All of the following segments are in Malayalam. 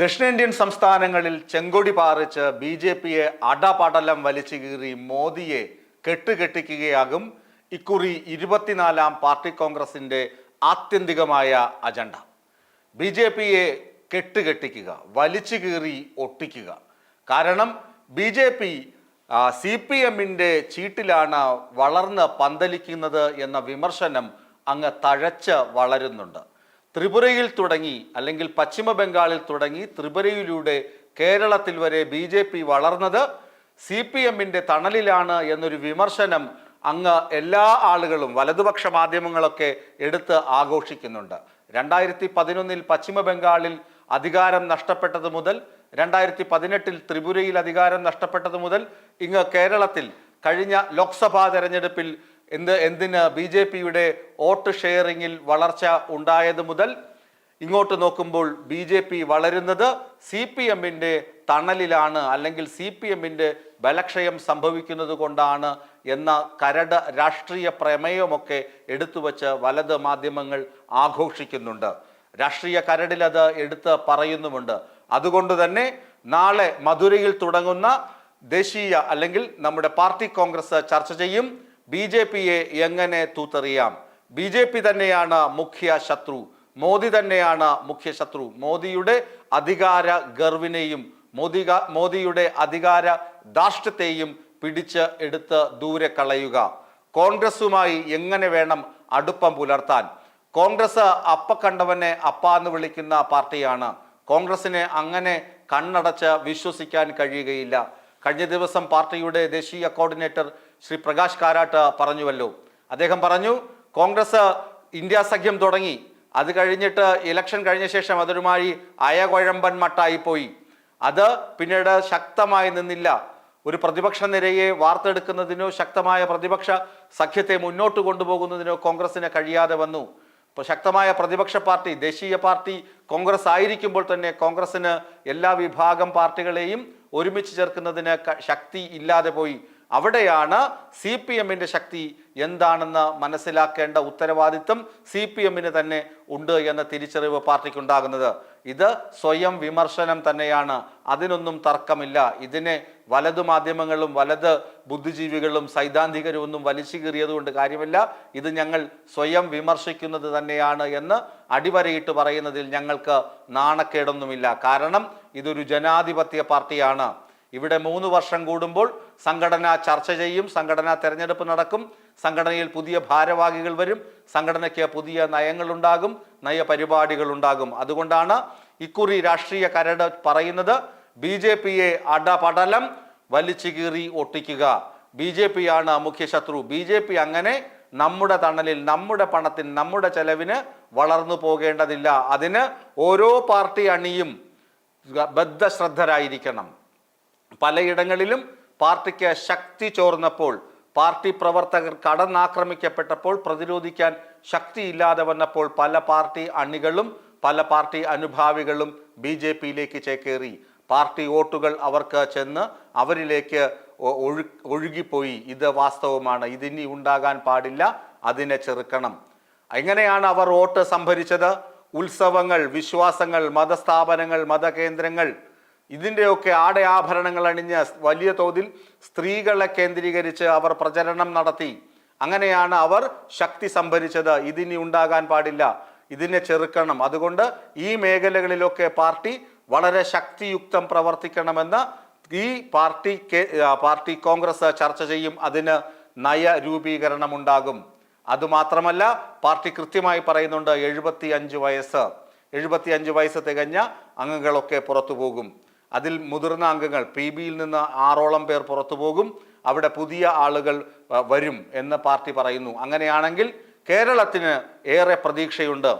ദക്ഷിണേന്ത്യൻ സംസ്ഥാനങ്ങളിൽ ചെങ്കൊടി പാറിച്ച് ബി ജെ പിയെ അടപടലം വലിച്ചു കീറി മോദിയെ കെട്ടുകെട്ടിക്കുകയാകും ഇക്കുറി ഇരുപത്തിനാലാം പാർട്ടി കോൺഗ്രസിന്റെ ആത്യന്തികമായ അജണ്ട. ബി ജെ പിയെ കെട്ടുകെട്ടിക്കുക വലിച്ചു കീറി ഒട്ടിക്കുക. കാരണം B J P C P എമ്മിന്റെ ചീട്ടിലാണ് വളർന്ന് പന്തലിക്കുന്നത് എന്ന വിമർശനം അങ്ങ് തഴച്ച് വളരുന്നുണ്ട്. ത്രിപുരയിൽ തുടങ്ങി അല്ലെങ്കിൽ പശ്ചിമ ബംഗാളിൽ തുടങ്ങി ത്രിപുരയിലൂടെ കേരളത്തിൽ വരെ ബി ജെ പി വളർന്നത് സി പി എമ്മിന്റെ തണലിലാണ് എന്നൊരു വിമർശനം അങ്ങ് എല്ലാ ആളുകളും വലതുപക്ഷ മാധ്യമങ്ങളൊക്കെ എടുത്ത് ആഘോഷിക്കുന്നുണ്ട്. രണ്ടായിരത്തി പതിനൊന്നിൽ പശ്ചിമ ബംഗാളിൽ അധികാരം നഷ്ടപ്പെട്ടത് മുതൽ രണ്ടായിരത്തി പതിനെട്ടിൽ ത്രിപുരയിൽ അധികാരം നഷ്ടപ്പെട്ടത് മുതൽ ഇങ്ങ് കേരളത്തിൽ കഴിഞ്ഞ ലോക്സഭാ തെരഞ്ഞെടുപ്പിൽ എന്ത് എന്തിന് ബി ജെ പിയുടെ വോട്ട് ഷെയറിങ്ങിൽ വളർച്ച ഉണ്ടായത് മുതൽ ഇങ്ങോട്ട് നോക്കുമ്പോൾ ബി ജെ പി വളരുന്നത് സി പി എമ്മിന്റെ തണലിലാണ് അല്ലെങ്കിൽ സി പി എമ്മിന്റെ ബലക്ഷയം സംഭവിക്കുന്നത് കൊണ്ടാണ് എന്ന കരട് രാഷ്ട്രീയ പ്രമേയമൊക്കെ എടുത്തുവച്ച് വലത് മാധ്യമങ്ങൾ ആഘോഷിക്കുന്നുണ്ട്. രാഷ്ട്രീയ കരടിൽ അത് എടുത്ത് പറയുന്നുമുണ്ട്. അതുകൊണ്ട് തന്നെ നാളെ മധുരയിൽ തുടങ്ങുന്ന ദേശീയ അല്ലെങ്കിൽ നമ്മുടെ പാർട്ടി കോൺഗ്രസ് ചർച്ച ചെയ്യും. ബി ജെ പിയെ എങ്ങനെ തൂത്തെറിയാം? ബി ജെ പി തന്നെയാണ് മുഖ്യ ശത്രു. മോദി തന്നെയാണ് മുഖ്യ ശത്രു. മോദിയുടെ അധികാര ഗർവിനെയും മോദി മോദിയുടെ അധികാര ധാർഷ്ട്യത്തെയും പിടിച്ച് എടുത്ത് ദൂരെ കളയുക. കോൺഗ്രസുമായി എങ്ങനെ വേണം അടുപ്പം പുലർത്താൻ? കോൺഗ്രസ് അപ്പ കണ്ടവനെ അപ്പ എന്ന് വിളിക്കുന്ന പാർട്ടിയാണ്. കോൺഗ്രസിനെ അങ്ങനെ കണ്ണടച്ച് വിശ്വസിക്കാൻ കഴിയുകയില്ല. കഴിഞ്ഞ ദിവസം പാർട്ടിയുടെ ദേശീയ കോർഡിനേറ്റർ ശ്രീ പ്രകാശ് കാരാട്ട് പറഞ്ഞുവല്ലോ. അദ്ദേഹം പറഞ്ഞു കോൺഗ്രസ് ഇന്ത്യ സഖ്യം തുടങ്ങി. അത് കഴിഞ്ഞിട്ട് ഇലക്ഷൻ കഴിഞ്ഞ ശേഷം അതൊരുമാതിരി അയകുഴമ്പൻ മട്ടായി പോയി അത് പിന്നീട് ശക്തമായി നിന്നില്ല. ഒരു പ്രതിപക്ഷ നിരയെ വാർത്തെടുക്കുന്നതിനോ ശക്തമായ പ്രതിപക്ഷ സഖ്യത്തെ മുന്നോട്ട് കൊണ്ടുപോകുന്നതിനോ കോൺഗ്രസിന് കഴിയാതെ വന്നു. ഇപ്പോൾ ശക്തമായ പ്രതിപക്ഷ പാർട്ടി ദേശീയ പാർട്ടി കോൺഗ്രസ് ആയിരിക്കുമ്പോൾ തന്നെ കോൺഗ്രസിന് എല്ലാ വിഭാഗം പാർട്ടികളെയും ഒരുമിച്ച് ചേർക്കുന്നതിന് ശക്തി ഇല്ലാതെ പോയി അവിടെയാണ് സി പി എമ്മിന്റെ ശക്തി എന്താണെന്ന് മനസ്സിലാക്കേണ്ട ഉത്തരവാദിത്വം സി പി എമ്മിന് തന്നെ ഉണ്ട് എന്ന തിരിച്ചറിവ് പാർട്ടിക്കുണ്ടാകുന്നത്. ഇത് സ്വയം വിമർശനം തന്നെയാണ്. അതിനൊന്നും തർക്കമില്ല. ഇതിനെ വലതു മാധ്യമങ്ങളും വലത് ബുദ്ധിജീവികളും സൈദ്ധാന്തികരും ഒന്നും വലിച്ചു കീറിയതുകൊണ്ട് കാര്യമില്ല. ഇത് ഞങ്ങൾ സ്വയം വിമർശിക്കുന്നത് തന്നെയാണ് എന്ന് അടിവരയിട്ട് പറയുന്നതിൽ ഞങ്ങൾക്ക് നാണക്കേടൊന്നുമില്ല. കാരണം ഇതൊരു ജനാധിപത്യ പാർട്ടിയാണ്. ഇവിടെ മൂന്ന് വർഷം കൂടുമ്പോൾ സംഘടന ചർച്ച ചെയ്യും സംഘടനാ തെരഞ്ഞെടുപ്പ് നടക്കും സംഘടനയിൽ പുതിയ ഭാരവാഹികൾ വരും സംഘടനയ്ക്ക് പുതിയ നയങ്ങളുണ്ടാകും നയപരിപാടികൾ ഉണ്ടാകും അതുകൊണ്ടാണ് ഇക്കുറി രാഷ്ട്രീയ കരട് പറയുന്നത് ബി ജെ പിയെ അടപടലം വലിച്ചു കീറി ഒട്ടിക്കുക. ബി ജെ പി ആണ് മുഖ്യശത്രു. ബി ജെ പി അങ്ങനെ നമ്മുടെ തണലിൽ നമ്മുടെ പണത്തിൽ നമ്മുടെ ചെലവിന് വളർന്നു പോകേണ്ടതില്ല. അതിന് ഓരോ പാർട്ടി അണിയും ബദ്ധശ്രദ്ധരായിരിക്കണം. പലയിടങ്ങളിലും പാർട്ടിക്ക് ശക്തി ചോർന്നപ്പോൾ പാർട്ടി പ്രവർത്തകർ കടന്നാക്രമിക്കപ്പെട്ടപ്പോൾ പ്രതിരോധിക്കാൻ ശക്തിയില്ലാതെ വന്നപ്പോൾ പല പാർട്ടി അണികളും പല പാർട്ടി അനുഭാവികളും ബി ജെ പിയിലേക്ക് ചേക്കേറി. പാർട്ടി വോട്ടുകൾ അവർക്ക് ചെന്ന് അവരിലേക്ക് ഒഴു ഒഴുകിപ്പോയി. ഇത് വാസ്തവമാണ്. ഇതിനി ഉണ്ടാകാൻ പാടില്ല. അതിനെ ചെറുക്കണം. എങ്ങനെയാണ് അവർ വോട്ട് സംഭരിച്ചത്. ഉത്സവങ്ങൾ വിശ്വാസങ്ങൾ മതസ്ഥാപനങ്ങൾ മതകേന്ദ്രങ്ങൾ ഇതിന്റെയൊക്കെ ആടയാഭരണങ്ങൾ അണിഞ്ഞ് വലിയ തോതിൽ സ്ത്രീകളെ കേന്ദ്രീകരിച്ച് അവർ പ്രചരണം നടത്തി. അങ്ങനെയാണ് അവർ ശക്തി സംഭരിച്ചത്. ഇതിനി ഉണ്ടാകാൻ പാടില്ല. ഇതിനെ ചെറുക്കണം. അതുകൊണ്ട് ഈ മേഖലകളിലൊക്കെ പാർട്ടി വളരെ ശക്തിയുക്തം പ്രവർത്തിക്കണമെന്ന് ഈ പാർട്ടി പാർട്ടി കോൺഗ്രസ് ചർച്ച ചെയ്യും. അതിന് നയ രൂപീകരണം ഉണ്ടാകും അതുമാത്രമല്ല പാർട്ടി കൃത്യമായി പറയുന്നുണ്ട് എഴുപത്തി അഞ്ച് വയസ്സ്. എഴുപത്തി അഞ്ച് വയസ്സ് തികഞ്ഞ അംഗങ്ങളൊക്കെ പുറത്തു പോകും അതിൽ മുതിർന്ന അംഗങ്ങൾ പി ബിയിൽ നിന്ന് ആറോളം പേർ പുറത്തു പോകും. അവിടെ പുതിയ ആളുകൾ വരും എന്ന് പാർട്ടി പറയുന്നു. അങ്ങനെയാണെങ്കിൽ കേരളത്തിന് ഏറെ പ്രതീക്ഷയുണ്ട്.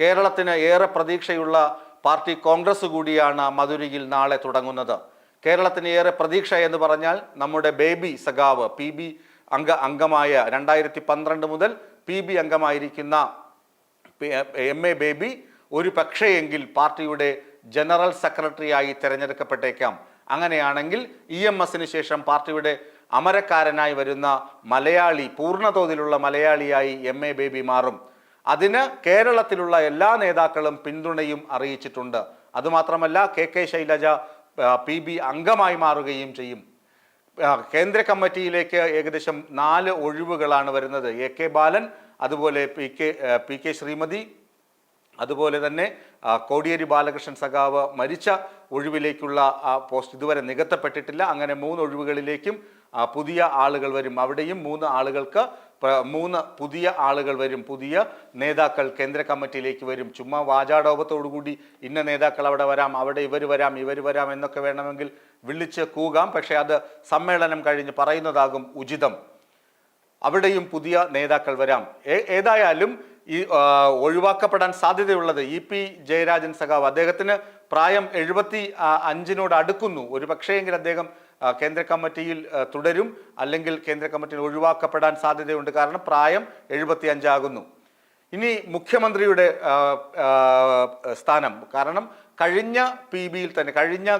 കേരളത്തിന് ഏറെ പ്രതീക്ഷയുള്ള പാർട്ടി കോൺഗ്രസ് കൂടിയാണ് മധുരയിൽ നാളെ തുടങ്ങുന്നത്. കേരളത്തിന് ഏറെ പ്രതീക്ഷ എന്ന് പറഞ്ഞാൽ നമ്മുടെ ബേബി സഖാവ് പി ബി അംഗ അംഗമായ രണ്ടായിരത്തി പന്ത്രണ്ട് മുതൽ പി ബി അംഗമായിരിക്കുന്ന എം എ ബേബി ഒരു പക്ഷേയെങ്കിൽ പാർട്ടിയുടെ ജനറൽ സെക്രട്ടറിയായി തിരഞ്ഞെടുക്കപ്പെട്ടേക്കാം. അങ്ങനെയാണെങ്കിൽ ഇ എം എസിന് ശേഷം പാർട്ടിയുടെ അമരക്കാരനായി വരുന്ന മലയാളി പൂർണതോതിലുള്ള മലയാളിയായി എം എ ബേബി മാറും. അതിന് കേരളത്തിലുള്ള എല്ലാ നേതാക്കളും പിന്തുണയും അറിയിച്ചിട്ടുണ്ട്. അതുമാത്രമല്ല K K Shailaja P B അംഗമായി മാറുകയും ചെയ്യും. കേന്ദ്ര കമ്മിറ്റിയിലേക്ക് ഏകദേശം നാല് ഒഴിവുകളാണ് വരുന്നത്. എ കെ ബാലൻ അതുപോലെ P K P K Sreemathi അതുപോലെ തന്നെ കോടിയേരി ബാലകൃഷ്ണൻ സഖാവ് മരിച്ച ഒഴിവിലേക്കുള്ള പോസ്റ്റ് ഇതുവരെ നികത്തപ്പെട്ടിട്ടില്ല. അങ്ങനെ മൂന്ന് ഒഴിവുകളിലേക്കും പുതിയ ആളുകൾ വരും. അവിടെയും മൂന്ന് ആളുകൾക്ക് മൂന്ന് പുതിയ ആളുകൾ വരും. പുതിയ നേതാക്കൾ കേന്ദ്ര കമ്മിറ്റിയിലേക്ക് വരും. ചുമ്മാ വാചാടോപത്തോടുകൂടി ഇന്ന നേതാക്കൾ അവിടെ വരാം അവിടെ ഇവർ വരാം ഇവർ വരാം എന്നൊക്കെ വേണമെങ്കിൽ വിളിച്ച് കൂകാം. പക്ഷേ അത് സമ്മേളനം കഴിഞ്ഞ് പറയുന്നതാകും ഉചിതം. അവിടെയും പുതിയ നേതാക്കൾ വരാം. ഏതായാലും ഈ ഒഴിവാക്കപ്പെടാൻ സാധ്യതയുള്ളത് ഇ പി ജയരാജൻ സഖാവ്. അദ്ദേഹത്തിന് പ്രായം എഴുപത്തി അഞ്ചിനോട് അടുക്കുന്നു. ഒരു പക്ഷേയെങ്കിൽ അദ്ദേഹം കേന്ദ്ര കമ്മിറ്റിയിൽ തുടരും. അല്ലെങ്കിൽ കേന്ദ്ര കമ്മിറ്റിയിൽ ഒഴിവാക്കപ്പെടാൻ സാധ്യതയുണ്ട്. കാരണം പ്രായം എഴുപത്തി അഞ്ചാകുന്നു ഇനി മുഖ്യമന്ത്രിയുടെ സ്ഥാനം. കാരണം കഴിഞ്ഞ പി ബിയിൽ തന്നെ കഴിഞ്ഞ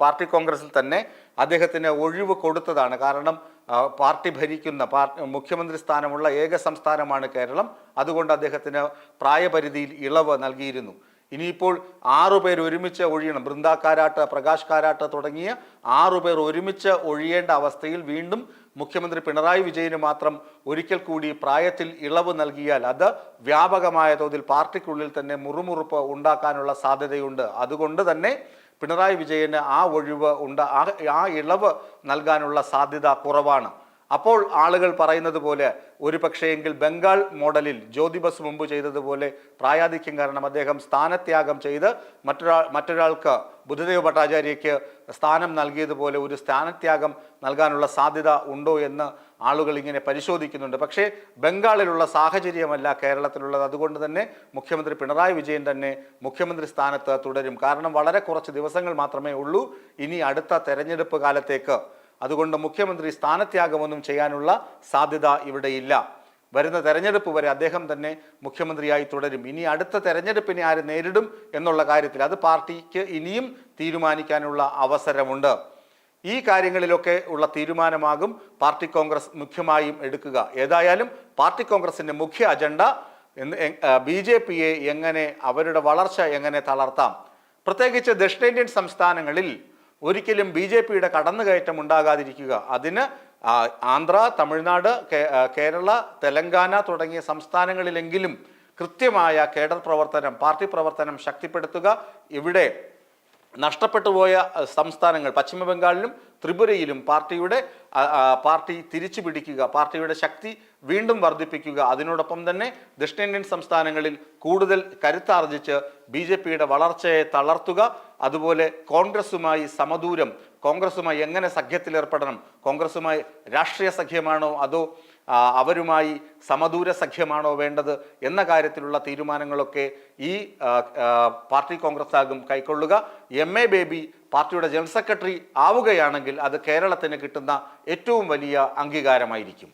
പാർട്ടി കോൺഗ്രസിൽ തന്നെ അദ്ദേഹത്തിന് ഒഴിവ് കൊടുത്തതാണ്. കാരണം പാർട്ടി ഭരിക്കുന്ന മുഖ്യമന്ത്രി സ്ഥാനമുള്ള ഏക സംസ്ഥാനമാണ് കേരളം. അതുകൊണ്ട് അദ്ദേഹത്തിന് പ്രായപരിധിയിൽ ഇളവ് നൽകിയിരുന്നു. ഇനിയിപ്പോൾ ആറു പേർ ഒരുമിച്ച് ഒഴിയണം. ബൃന്ദ കാരാട്ട് പ്രകാശ് കാരാട്ട് തുടങ്ങിയ ആറു പേർ ഒരുമിച്ച് ഒഴിയേണ്ട അവസ്ഥയിൽ വീണ്ടും മുഖ്യമന്ത്രി പിണറായി വിജയന് മാത്രം ഒരിക്കൽ കൂടി പ്രായത്തിൽ ഇളവ് നൽകിയാൽ അത് വ്യാപകമായ തോതിൽ പാർട്ടിക്കുള്ളിൽ തന്നെ മുറുമുറുപ്പ് ഉണ്ടാക്കാനുള്ള സാധ്യതയുണ്ട്. അതുകൊണ്ട് തന്നെ പിണറായി വിജയന് ആ ഒഴിവ് ഉണ്ട്. ആ- ഇളവ് നൽകാനുള്ള സാധ്യത കുറവാണ്. അപ്പോൾ ആളുകൾ പറയുന്നത് പോലെ ഒരു പക്ഷേയെങ്കിൽ ബംഗാൾ മോഡലിൽ ജ്യോതിബസ് മുമ്പ് ചെയ്തതുപോലെ പ്രായാധിക്യം കാരണം അദ്ദേഹം സ്ഥാനത്യാഗം ചെയ്ത് മറ്റൊരാൾ മറ്റൊരാൾക്ക് ബുദ്ധദേവ് ഭട്ടാചാര്യയ്ക്ക് സ്ഥാനം നൽകിയതുപോലെ ഒരു സ്ഥാനത്യാഗം നൽകാനുള്ള സാധ്യത ഉണ്ടോ എന്ന് ആളുകൾ ഇങ്ങനെ പരിശോധിക്കുന്നുണ്ട്. പക്ഷേ ബംഗാളിലുള്ള സാഹചര്യമല്ല കേരളത്തിലുള്ളത്. അതുകൊണ്ട് തന്നെ മുഖ്യമന്ത്രി പിണറായി വിജയൻ തന്നെ മുഖ്യമന്ത്രി സ്ഥാനത്ത് തുടരും. കാരണം വളരെ കുറച്ച് ദിവസങ്ങൾ മാത്രമേ ഉള്ളൂ. ഇനി അടുത്ത തെരഞ്ഞെടുപ്പ് കാലത്തേക്ക്. അതുകൊണ്ട് മുഖ്യമന്ത്രി സ്ഥാനത്യാഗമൊന്നും ചെയ്യാനുള്ള സാധ്യത ഇവിടെയില്ല വരുന്ന തെരഞ്ഞെടുപ്പ് വരെ അദ്ദേഹം തന്നെ മുഖ്യമന്ത്രിയായി തുടരും. ഇനി അടുത്ത തെരഞ്ഞെടുപ്പിനെ ആര് നേരിടും എന്നുള്ള കാര്യത്തിൽ അത് പാർട്ടിക്ക് ഇനിയും തീരുമാനിക്കാനുള്ള അവസരമുണ്ട്. ഈ കാര്യങ്ങളിലൊക്കെ ഉള്ള തീരുമാനമാകും. പാർട്ടി കോൺഗ്രസ് മുഖ്യമായും എടുക്കുക. ഏതായാലും പാർട്ടി കോൺഗ്രസിന്റെ മുഖ്യ അജണ്ട ബി ജെ പിയെ എങ്ങനെ അവരുടെ വളർച്ച എങ്ങനെ തളർത്താം? പ്രത്യേകിച്ച് ദക്ഷിണേന്ത്യൻ സംസ്ഥാനങ്ങളിൽ ഒരിക്കലും ബി ജെ പിയുടെ കടന്നുകയറ്റം ഉണ്ടാകാതിരിക്കുക. അതിന് ആന്ധ്ര തമിഴ്നാട് കേരള തെലങ്കാന തുടങ്ങിയ സംസ്ഥാനങ്ങളിലെങ്കിലും കൃത്യമായ കേഡർ പ്രവർത്തനം പാർട്ടി പ്രവർത്തനം ശക്തിപ്പെടുത്തുക. ഇവിടെ നഷ്ടപ്പെട്ടു പോയ സംസ്ഥാനങ്ങൾ. പശ്ചിമ ബംഗാളിലും ത്രിപുരയിലും പാർട്ടിയുടെ പാർട്ടി തിരിച്ചു പിടിക്കുക പാർട്ടിയുടെ ശക്തി വീണ്ടും വർദ്ധിപ്പിക്കുക അതിനോടൊപ്പം തന്നെ ദക്ഷിണേന്ത്യൻ സംസ്ഥാനങ്ങളിൽ കൂടുതൽ കരുത്താർജിച്ച് ബി ജെ പിയുടെ വളർച്ചയെ തളർത്തുക അതുപോലെ കോൺഗ്രസുമായി സമദൂരം കോൺഗ്രസുമായി എങ്ങനെ സഖ്യത്തിലേർപ്പെടണം കോൺഗ്രസുമായി രാഷ്ട്രീയ സഖ്യമാണോ അതോ അവരുമായി സമദൂര സഖ്യമാണോ വേണ്ടത് എന്ന കാര്യത്തിലുള്ള തീരുമാനങ്ങളൊക്കെ ഈ പാർട്ടി കോൺഗ്രസ് ആകും കൈക്കൊള്ളുക. എം എ ബേബി പാർട്ടിയുടെ ജനറൽ സെക്രട്ടറി ആവുകയാണെങ്കിൽ അത് കേരളത്തിന് കിട്ടുന്ന ഏറ്റവും വലിയ അംഗീകാരമായിരിക്കും.